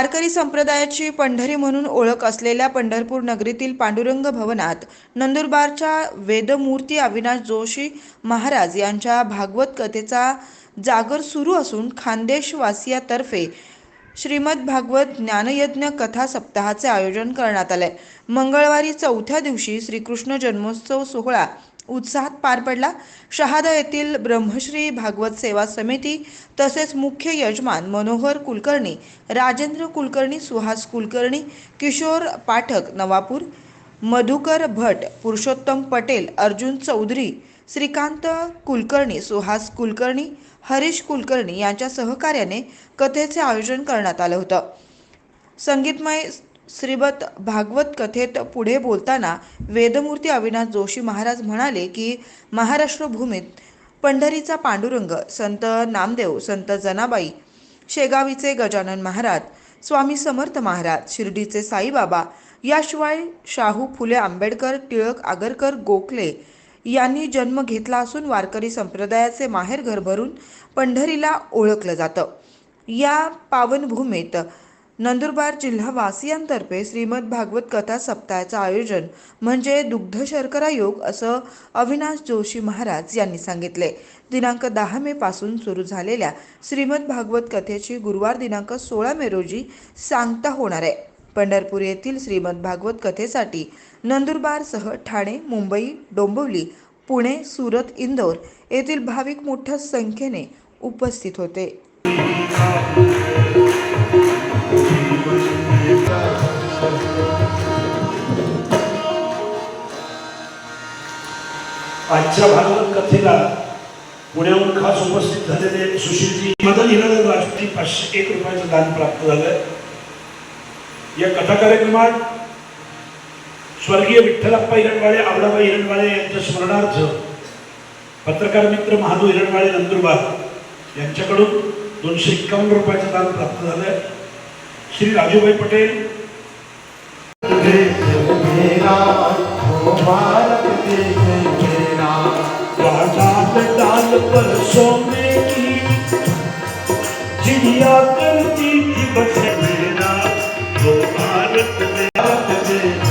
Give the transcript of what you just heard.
वारकरी संप्रदायाची पंढरी म्हणून ओळख असलेल्या पंढरपूर नगरीतील पांडुरंग भवनात नंदुरबारच्या वेदमूर्ती अविनाश जोशी महाराज यांच्या भागवत कथेचा जागर सुरू असून खानदेशवासियातर्फे श्रीमद भागवत ज्ञानयज्ञ कथा सप्ताहाचे आयोजन करण्यात आले मंगळवारी चौथ्या दिवशी श्रीकृष्ण जन्मोत्सव सोहळा उत्साहात पार पडला. शहादा येथील ब्रह्मश्री भागवत सेवा समिती तसेच मुख्य यजमान मनोहर कुलकर्णी राजेंद्र कुलकर्णी सुहास कुलकर्णी किशोर पाठक नवापूर मधुकर भट पुरुषोत्तम पटेल अर्जुन चौधरी श्रीकांत कुलकर्णी सुहास कुलकर्णी हरीश कुलकर्णी यांच्या सहकार्याने कथेचे आयोजन करण्यात आलं होतं. संगीतमय श्रीमद भागवत कथेत पुढे बोलताना वेदमूर्ती अविनाश जोशी महाराज म्हणाले की महाराष्ट्र भूमीत पंढरीचा पांडुरंग संत नामदेव संत जनाबाई शेगावीचे गजानन महाराज स्वामी समर्थ महाराज शिर्डीचे साईबाबा याशिवाय शाहू फुले आंबेडकर टिळक आगरकर गोखले यांनी जन्म घेतला असून वारकरी संप्रदायाचे माहेर घर भरून पंढरीला ओळखलं जातं. या पावनभूमीत नंदुरबार जिल्हा वासियांतर्फे श्रीमद भागवत कथा सप्ताहाचं आयोजन म्हणजे दुग्ध शर्करा योग असं अविनाश जोशी महाराज यांनी सांगितले. दिनांक दहा मे पासून सुरू झालेल्या श्रीमद भागवत कथेची गुरुवार दिनांक सोळा मे रोजी सांगता होणार आहे. पंढरपूर येथील श्रीमद भागवत कथेसाठी नंदुरबारसह ठाणे मुंबई डोंबिवली पुणे सुरत इंदोर येथील भाविक मोठ्या संख्येने उपस्थित होते. आजच्या भागवत कथेला पुण्याहून खास उपस्थित झालेले सुशीलजी मदन हिरण राष्ट्रीय पाचशे एक रुपयाचं दान प्राप्त झालंय या कथा कार्यक्रमात स्वर्गीय विठ्ठलप्पा हिरणवाळे आवडाबाई हिरणवाळे यांच्या स्मरणार्थ पत्रकार मित्र महादू हिरणवाळे नंदुरबार यांच्याकडून दोनशे एक्कावन्न रुपयाचं दान प्राप्त झालंय श्री राजूभाई पटेल जिया कर जी बस मेरा वो भारत में भारत में